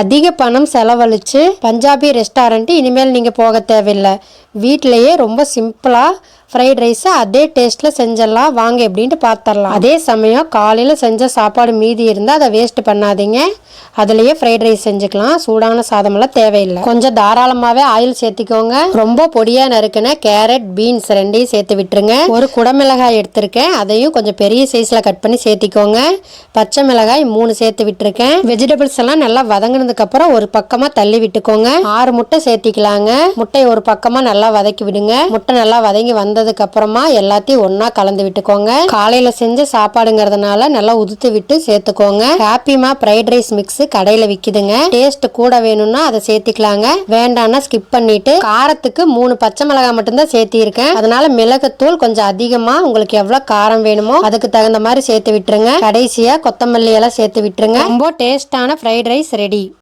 அதிக பணம் செலவழித்து பஞ்சாபி ரெஸ்டாரண்ட் இனிமேல் நீங்கள் போக தேவையில்லை. வீட்டிலையே ரொம்ப சிம்பிளாக ஃப்ரைட் ரைஸை அதே டேஸ்ட்டில் செஞ்சிடலாம் வாங்க எப்படின்ட்டு பார்த்துடலாம் அதே சமயம் காலையில் செஞ்ச சாப்பாடு மீதி இருந்தால் அதை வேஸ்ட் பண்ணாதீங்க. அதுலேயே ஃப்ரைட் ரைஸ் செஞ்சுக்கலாம். சூடான சாதமெல்லாம் தேவையில்லை. கொஞ்சம் தாராளமாகவே ஆயில் சேர்த்திக்கோங்க. ரொம்ப பொடியாக நறுக்குன கேரட் பீன்ஸ் ரெண்டையும் சேர்த்து விட்டுருங்க. ஒரு குடமிளகாய் எடுத்திருக்கேன். அதையும் கொஞ்சம் பெரிய சைஸில் கட் பண்ணி சேர்த்திக்கோங்க. பச்சை மிளகாய் மூணு சேர்த்து விட்டுருக்கேன். வெஜிடபிள்ஸ் எல்லாம் நல்லா வதங்கின அப்புறம் ஒரு பக்கமாக தள்ளி விட்டுக்கோங்க. ஆறு முட்டை சேர்த்திக்கலாங்க. முட்டையை ஒரு பக்கமாக நல்லா வதக்கி விடுங்க. முட்டை நல்லா வதங்கி வந்ததுக்கு அப்புறமா எல்லாத்தையும் ஒன்றா கலந்து விட்டுக்கோங்க. காலையில செஞ்ச சாப்பாடுங்கிறதுனால நல்லா உதுத்து விட்டு சேர்த்துக்கோங்க. ஹாப்பிமா ஃப்ரைட் ரைஸ் மிக்ஸ் கடையில விக்குதுங்க. டேஸ்ட் கூட வேணும்னா அதை சேர்த்திக்கலாங்க. வேண்டாம்னா ஸ்கிப் பண்ணிட்டு காரத்துக்கு மூணு பச்சை மிளகாய் மட்டும்தான் சேர்த்திருக்கேன். அதனால மிளகுத்தூள் கொஞ்சம் அதிகமா உங்களுக்கு எவ்வளவு காரம் வேணுமோ அதுக்கு தகுந்த மாதிரி சேர்த்து விட்டுருங்க. கடைசியா கொத்தமல்லி எல்லாம் சேர்த்து விட்டுருங்க. ரொம்ப டேஸ்டான ஃப்ரைட் ரைஸ் ரெடி.